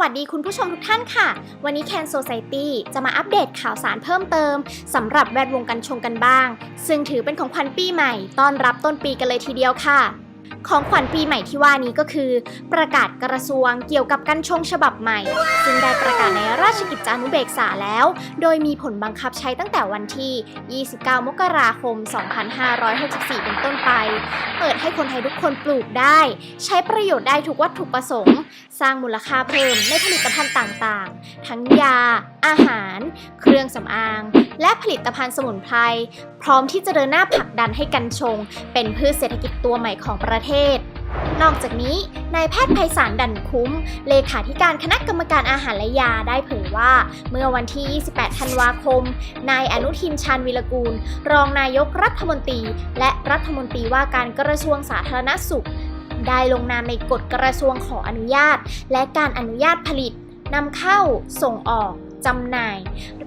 วัสดีคุณผู้ชมทุกท่านค่ะ วันนี้แคนโซไซตี้จะมาอัปเดตข่าวสารเพิ่มเติมสำหรับแวดวงกันชงกันบ้าง ซึ่งถือเป็นของขวัญปีใหม่ต้อนรับต้นปีกันเลยทีเดียวค่ะ ของขวัญปีใหม่ที่ว่านี้ก็คือ ประกาศกระทรวงเกี่ยวกับกัญชงฉบับใหม่ ซึ่งได้ประกาศในราชกิจจานุเบกษาแล้ว โดยมีผลบังคับใช้ตั้งแต่วันที่ 29 มกราคม 2564 เป็นต้นไป เปิดให้คนไทยทุกคนปลูกได้ ใช้ประโยชน์ได้ทุกวัตถุประสงค์ สร้างมูลค่าเพิ่มในผลิตภัณฑ์ต่างๆ ทั้งยาอาหาร เครื่องสำอาง และผลิตภัณฑ์สมุนไพร พร้อมที่จะเดินหน้าผลักดันให้กัญชง เป็นพืชเศรษฐกิจตัวใหม่ของประเทศ นอกจากนี้นายแพทย์ไพศาลดันคุ้ม เลขาธิการคณะกรรมการอาหารและยาได้เผยว่า เมื่อวันที่ 28 ธันวาคม นายอนุทินชาญวิรกูล รองนายกรัฐมนตรี และรัฐมนตรีว่าการกระทรวงสาธารณสุข ได้ลงนามในกฎกระทรวงขออนุญาต และการอนุญาตผลิตนำเข้าส่งออก จำหน่าย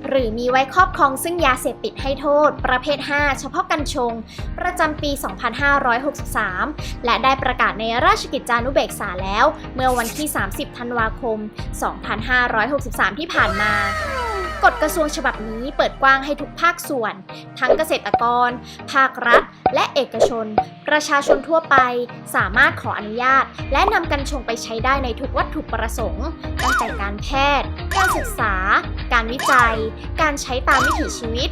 หรือมีไว้ครอบครองซึ่งยาเสพติดให้โทษ ประเภท 5 เฉพาะกัญชง ประจำปี 2563 และได้ประกาศในราชกิจจานุเบกษาแล้ว เมื่อวันที่ 30 ธันวาคม 2563 ที่ผ่านมากฎกระทรวงฉบับนี้เปิดกว้างให้ทุกภาคส่วน ทั้งเกษตรกร ภาครัฐ และเอกชน ประชาชนทั่วไป สามารถขออนุญาต และนำกัญชงไปใช้ได้ในทุกวัตถุประสงค์ ตั้งแต่การแพทย์ การศึกษา การวิจัย การใช้ตามวิถีชีวิต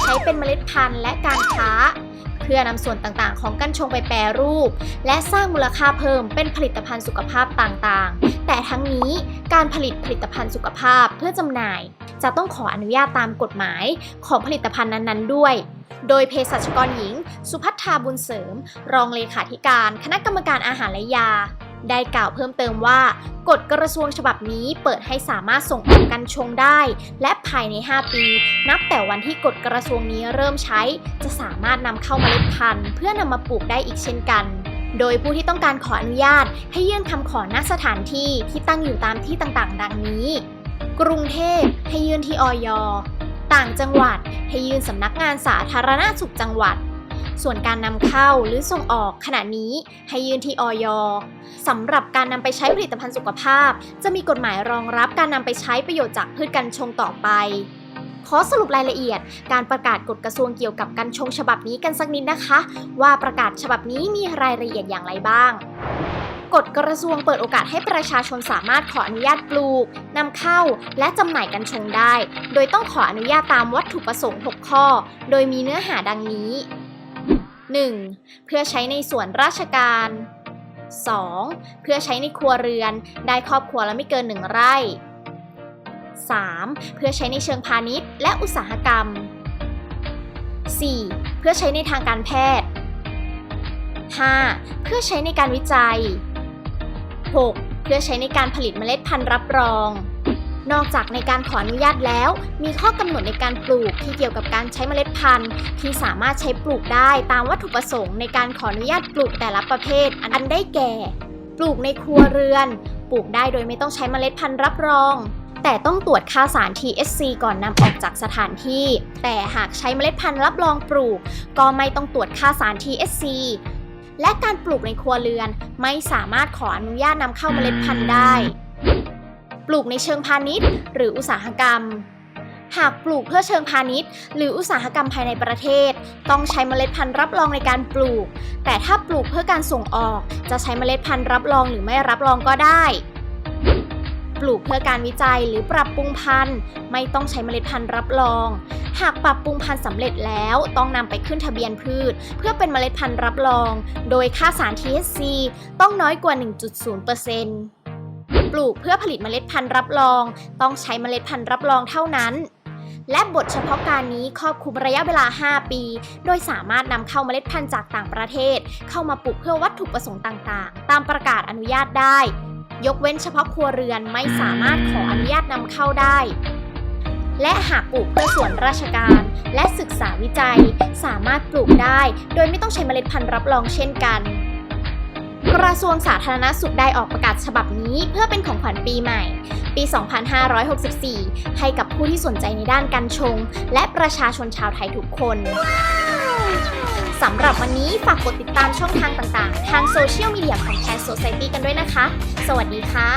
ใช้เป็นเมล็ดพันธุ์และการค้า เพื่อนำส่วนต่างๆ ของกัญชงไปแปรรูป และสร้างมูลค่าเพิ่มเป็นผลิตภัณฑ์สุขภาพต่างๆ แต่ทั้งนี้การผลิตผลิตภัณฑ์สุขภาพเพื่อจำหน่าย จะต้องขออนุญาตตามกฎหมายของผลิตภัณฑ์นั้นๆ ด้วยโดยเภสัชกรหญิง สุพัฒนาบุญเสริม รองเลขาธิการ คณะกรรมการอาหารและยา ได้กล่าวเพิ่มเติมว่ากฎกระทรวงฉบับนี้เปิดให้สามารถส่งออกกัญชงได้ และภายใน 5 ปี นับแต่วันที่กฎกระทรวงนี้เริ่มใช้ จะสามารถนำเข้าเมล็ดพันธุ์เพื่อนำมาปลูกได้อีกเช่นกันโดยผู้ที่ต้องการขออนุญาต ให้ยื่นคำขอณสถานที่ที่ตั้งอยู่ตามที่ต่างๆ ดังนี้ กรุงเทพให้ยื่นที่ออยต่างจังหวัด ให้ยื่นสำนักงานสาธารณสุขจังหวัด ส่วนการนำเข้าหรือส่งออกขณะนี้ให้ยื่นที่ออยสำหรับการนำไปใช้ผลิตภัณฑ์สุขภาพ จะมีกฎหมายรองรับการนำไปใช้ประโยชน์จากพืชกัญชงต่อไปขอสรุปรายละเอียด การประกาศกฎกระทรวงเกี่ยวกับกัญชงฉบับนี้กันสักนิดนะคะ ว่าประกาศฉบับนี้มีรายละเอียดอย่างไรบ้างกฎกระทรวงเปิดโอกาสให้ประชาชนสามารถขออนุญาตปลูกนำเข้า และจำหน่ายกัญชงได้ โดยต้องขออนุญาตตามวัตถุประสงค์ 6 ข้อ โดยมีเนื้อหาดังนี้ 1. เพื่อใช้ในส่วนราชการ 2. เพื่อใช้ในครัวเรือนได้ครอบครัวละไม่เกิน 1 ไร่ 3. เพื่อใช้ในเชิงพาณิชย์และอุตสาหกรรม 4. เพื่อใช้ในทางการแพทย์ 5. เพื่อใช้ในการวิจัย 6. เพื่อใช้ในการผลิตเมล็ดพันธุ์รับรอง นอกจากในการขออนุญาตแล้ว มีข้อกำหนดในการปลูกที่เกี่ยวกับการใช้เมล็ดพันธุ์ ที่สามารถใช้ปลูกได้ตามวัตถุประสงค์ในการขออนุญาตปลูกแต่ละประเภท อันได้แก่ ปลูกในครัวเรือน ปลูกได้โดยไม่ต้องใช้เมล็ดพันธุ์รับรอง แต่ต้องตรวจค่าสาร THC ก่อนนำออกจากสถานที่ แต่หากใช้เมล็ดพันธุ์รับรองปลูก ก็ไม่ต้องตรวจค่าสาร THC และการปลูกในครัวเรือนไม่สามารถขออนุญาตนำเข้าเมล็ดพันธุ์ได้ ลูกในเชิงพาณิชย์ หรืออุตสาหกรรม หากปลูกเพื่อเชิงพาณิชย์ หรืออุตสาหกรรมภายในประเทศ ต้องใช้เมล็ดพันธุ์รับรองในการปลูก แต่ถ้าปลูกเพื่อการส่งออก จะใช้เมล็ดพันธุ์รับรองหรือไม่รับรองก็ได้ ปลูกเพื่อการวิจัยหรือปรับปรุงพันธุ์ ไม่ต้องใช้เมล็ดพันธุ์รับรองหากปรับปรุงพันธุ์สำเร็จแล้วต้องนำไปขึ้นทะเบียนพืช เพื่อเป็นเมล็ดพันธุ์รับรอง โดยค่าสาร THC ต้องน้อยกว่า 1.0%ป ปลูกเพื่อผลิตเมล็ดพันธุ์รับรอง ต้องใช้เมล็ดพันธุ์รับรองเท่านั้น และบทเฉพาะการนี้ครอบคลุมระยะเวลา 5 ปี โดยสามารถนำเข้าเมล็ดพันธุ์จากต่างประเทศ เข้ามาปลูกเพื่อวัตถุประสงค์ต่างๆ ตามประกาศอนุญาตได้ ยกเว้นเฉพาะครัวเรือนไม่สามารถขออนุญาตนำเข้าได้และหากปลูกเพื่อส่วนราชการ และศึกษาวิจัย สามารถปลูกได้ โดยไม่ต้องใช้เมล็ดพันธุ์รับรองเช่นกัน กระทรวงสาธารณสุขได้ออกประกาศฉบับนี้ เพื่อเป็นของขวัญปีใหม่ ปี 2564 ให้กับผู้ที่สนใจในด้านการชง และประชาชนชาวไทยทุกคน สำหรับวันนี้ฝากกดติดตามช่องทางต่างๆ ทางโซเชียลมีเดียของแคนโซ c i ตี้กันด้วยนะคะ สวัสดีค่ะ